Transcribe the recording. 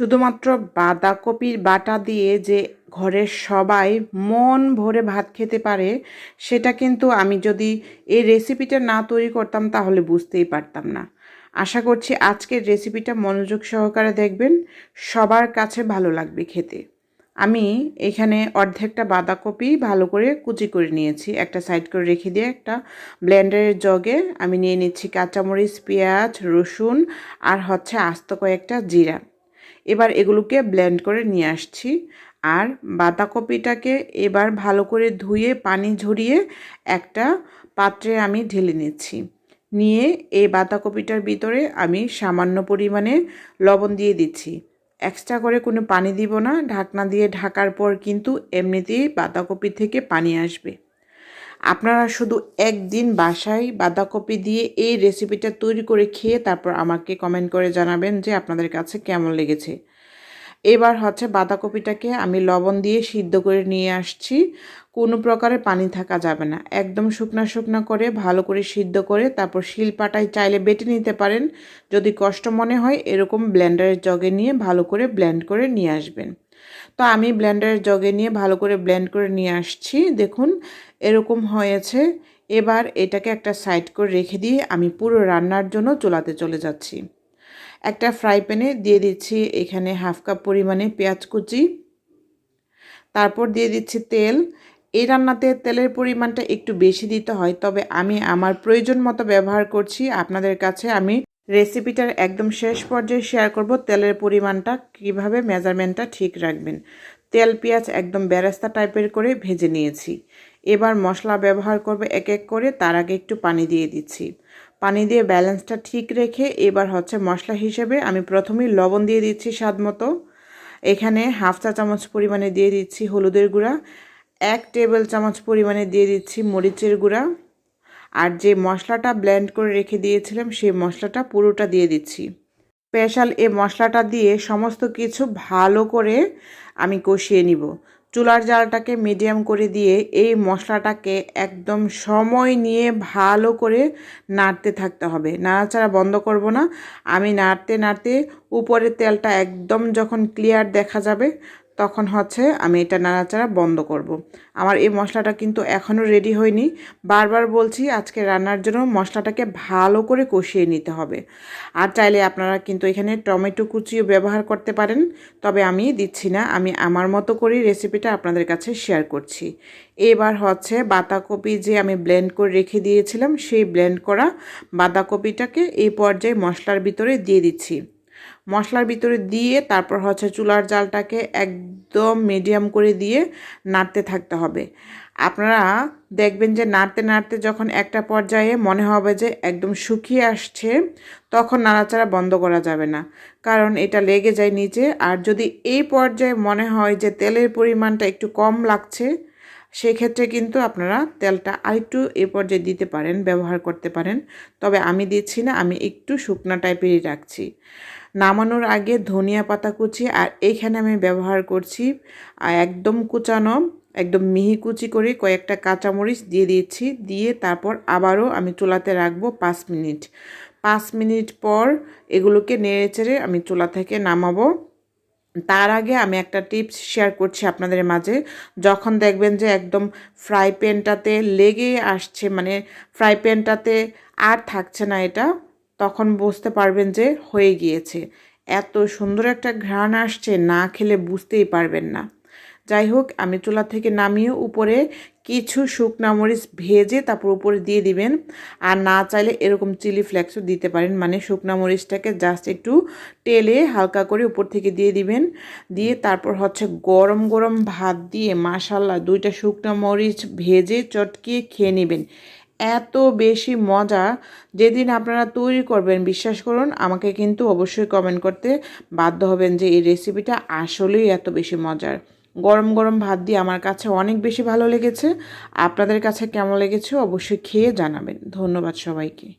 শুধুমাত্র বাঁধাকপির বাটা দিয়ে যে ঘরের সবাই মন ভরে ভাত খেতে পারে, সেটা কিন্তু আমি যদি এই রেসিপিটা না তৈরি করতাম তাহলে বুঝতেই পারতাম না। আশা করছি আজকের রেসিপিটা মনোযোগ সহকারে দেখবেন, সবার কাছে ভালো লাগবে খেতে। আমি এখানে অর্ধেকটা বাঁধাকপি ভালো করে কুচি করে নিয়েছি, একটা সাইড করে রেখে দিয়ে একটা ব্লেন্ডারের জগে আমি নিয়ে নিচ্ছি কাঁচামরিচ, পেঁয়াজ, রসুন আর হচ্ছে আস্ত কয়েকটা জিরা। এবার এগুলোকে ব্লেন্ড করে নিয়ে আসছি। আর বাঁধাকপিটাকে এবার ভালো করে ধুয়ে পানি ঝরিয়ে একটা পাত্রে আমি ঢেলে নিচ্ছি। নিয়ে এই বাঁধাকপিটার ভিতরে আমি সামান্য পরিমাণে লবণ দিয়ে দিচ্ছি। এক্সট্রা করে কোনো পানি দিব না। ঢাকনা দিয়ে ঢাকার পর কিন্তু এমনিতেই বাঁধাকপি থেকে পানি আসবে। আপনারা শুধু একদিন বাসায় বাঁধাকপি দিয়ে এই রেসিপিটা তৈরি করে খেয়ে তারপর আমাকে কমেন্ট করে জানাবেন যে আপনাদের কাছে কেমন লেগেছে। এবার হচ্ছে বাঁধাকপিটাকে আমি লবণ দিয়ে সিদ্ধ করে নিয়ে আসছি। কোনো প্রকারে পানি থাকা যাবে না। একদম শুকনা শুকনা করে, ভালো করে সিদ্ধ করে, তারপর শিলপাটায় চাইলে বেটে নিতে পারেন। যদি কষ্ট মনে হয়, এরকম ব্লেন্ডারের জগে নিয়ে ভালো করে ব্লেন্ড করে নিয়ে আসবেন। তো আমি ব্লেন্ডারের জগে নিয়ে ভালো করে ব্লেন্ড করে নিয়ে আসছি। দেখুন, এরকম হয়েছে। এবার এটাকে একটা সাইড করে রেখে দিয়ে আমি পুরো রান্নার জন্য চুলাতে চলে যাচ্ছি। একটা ফ্রাই প্যানে দিয়ে দিচ্ছি এখানে হাফ কাপ পরিমাণে পেঁয়াজ কুচি। তারপর দিয়ে দিচ্ছি তেল। এই রান্নাতে তেলের পরিমাণটা একটু বেশি দিতে হয়, তবে আমি আমার প্রয়োজন মতো ব্যবহার করছি। আপনাদের কাছে আমি রেসিপিটার একদম শেষ পর্যায়ে শেয়ার করব তেলের পরিমাণটা, কীভাবে মেজারমেন্টটা ঠিক রাখবেন। তেল, পেঁয়াজ একদম বেরেস্তা টাইপের করে ভেজে নিয়েছি। এবার মশলা ব্যবহার করবে এক এক করে, তার আগে একটু পানি দিয়ে দিচ্ছি। পানি দিয়ে ব্যালেন্সটা ঠিক রেখে এবার হচ্ছে মশলা হিসেবে আমি প্রথমেই লবণ দিয়ে দিচ্ছি স্বাদ মতো এখানে হাফ চা চামচ পরিমাণে দিয়ে দিচ্ছি হলুদের গুঁড়া, এক টেবিল চামচ পরিমাণে দিয়ে দিচ্ছি মরিচের গুঁড়া আর যে মশলাটা ব্লেন্ড করে রেখে দিয়েছিলাম, সেই মশলাটা পুরোটা দিয়ে দিচ্ছি। স্পেশাল এ মশলাটা দিয়ে সমস্ত কিছু ভালো করে আমি কষিয়ে নিব। চুলার জালটাকে মিডিয়াম করে দিয়ে এই মশলাটাকে একদম সময় নিয়ে ভালো করে নাড়তে থাকতে হবে। নাড়াচাড়া বন্ধ করব না। আমি নাড়তে নাড়তে উপরে তেলটা একদম যখন ক্লিয়ার দেখা যাবে তখন হচ্ছে আমি এটা নাড়াচাড়া বন্ধ করব। আমার এই মশলাটা কিন্তু এখনও রেডি হয়নি। বারবার বলছি আজকে রান্নার জন্য মশলাটাকে ভালো করে কষিয়ে নিতে হবে। আর চাইলে আপনারা কিন্তু এখানে টমেটো কুচিও ব্যবহার করতে পারেন, তবে আমি দিচ্ছি না। আমি আমার মতো করেই রেসিপিটা আপনাদের কাছে শেয়ার করছি। এবার হচ্ছে বাঁধাকপি যে আমি ব্লেন্ড করে রেখে দিয়েছিলাম, সেই ব্লেন্ড করা বাঁধাকপিটাকে এই পর্যায়ে মশলার ভিতরে দিয়ে দিচ্ছি। মশলার ভিতরে দিয়ে তারপর হচ্ছে চুলার জালটাকে একদম মিডিয়াম করে দিয়ে নাড়তে থাকতে হবে। আপনারা দেখবেন যে নাড়তে নাড়তে যখন একটা পর্যায়ে মনে হবে যে একদম শুকিয়ে আসছে, তখন নাড়াচাড়া বন্ধ করা যাবে না। কারণ এটা লেগে যায় নিচে। আর যদি এই পর্যায়ে মনে হয় যে তেলের পরিমাণটা একটু কম লাগছে, সেক্ষেত্রে কিন্তু আপনারা তেলটা আরেকটু এ পর্যায়ে দিতে পারেন, ব্যবহার করতে পারেন। তবে আমি দিচ্ছি না, আমি একটু শুকনা টাইপেরই রাখছি। নামানোর আগে ধনিয়া পাতা কুচি, আর এইখানে আমি ব্যবহার করছি একদম কুচানো, একদম মিহি কুচি করে কয়েকটা কাঁচামরিচ দিয়ে দিয়েছি দিয়ে তারপর আবারও আমি চুলাতে রাখব পাঁচ মিনিট। পাঁচ মিনিট পর এগুলোকে নেড়ে চেড়ে আমি চুলা থেকে নামাবো। তার আগে আমি একটা টিপস শেয়ার করছি আপনাদের মাঝে। যখন দেখবেন যে একদম ফ্রাই প্যানটাতে লেগে আসছে মানে ফ্রাই প্যানটাতে আর থাকছে না এটা তখন বুঝতে পারবেন যে হয়ে গিয়েছে। এত সুন্দর একটা ঘ্রাণ আসছে, না খেলে বুঝতেই পারবেন না। যাই হোক, আমি চুলা থেকে নামিয়ে উপরে কিছু শুকনা মরিচ ভেজে তারপর উপরে দিয়ে দিবেন। আর না চাইলে এরকম চিলি ফ্লেক্সও দিতে পারেন। মানে শুকনা মরিচটাকে জাস্ট একটু তেলে হালকা করে উপর থেকে দিয়ে দিবেন। দিয়ে তারপর হচ্ছে গরম গরম ভাত দিয়ে মাসাল্লা দুইটা শুকনা মরিচ ভেজে চটকিয়ে খেয়ে নেবেন। এত বেশি মজা যেদিন আপনারা তৈরি করবেন, বিশ্বাস করুন, আমাকে কিন্তু অবশ্যই কমেন্ট করতে বাধ্য হবেন যে এই রেসিপিটা আসলেই এত বেশি মজার। গরম গরম ভাত দিয়ে আমার কাছে অনেক বেশি ভালো লেগেছে। আপনাদের কাছে কেমন লেগেছে অবশ্যই খেয়ে জানাবেন। ধন্যবাদ সবাইকে।